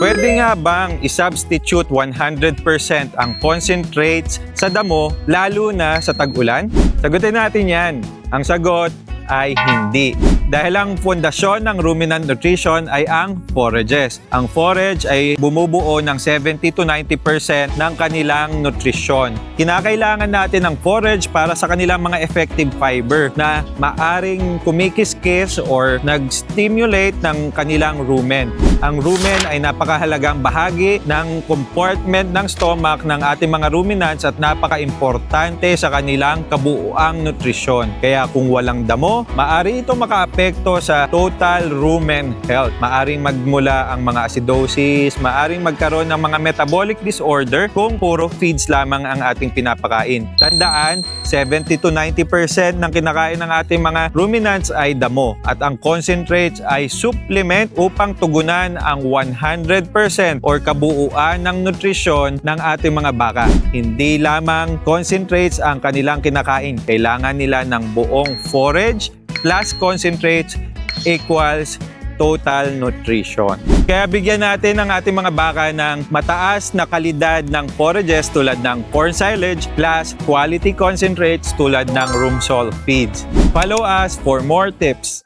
Pwede nga bang isubstitute 100% ang concentrates sa damo lalo na sa tag-ulan? Sagutin natin yan. Ang sagot ay hindi. Dahil ang pundasyon ng ruminant nutrition ay ang forages. Ang forage ay bumubuo ng 70 to 90% ng kanilang nutrisyon. Kinakailangan natin ng forage para sa kanilang mga effective fiber na maaring kumikiskis or nag-stimulate ng kanilang rumen. Ang rumen ay napakahalagang bahagi ng compartment ng stomach ng ating mga ruminants at napaka-importante sa kanilang kabuuang nutrisyon. Kaya kung walang damo, maari ito makaapekto sa total rumen health. Maaring magmula ang mga acidosis, maaring magkaroon ng mga metabolic disorder kung puro feeds lamang ang ating pinapakain. Tandaan, 70 to 90% ng kinakain ng ating mga ruminants ay damo at ang concentrates ay supplement upang tugunan ang 100% or kabuuan ng nutrisyon ng ating mga baka. Hindi lamang concentrates ang kanilang kinakain. Kailangan nila ng buong forage plus concentrates equals total nutrition. Kaya bigyan natin ang ating mga baka ng mataas na kalidad ng forages tulad ng corn silage plus quality concentrates tulad ng room salt feeds. Follow us for more tips.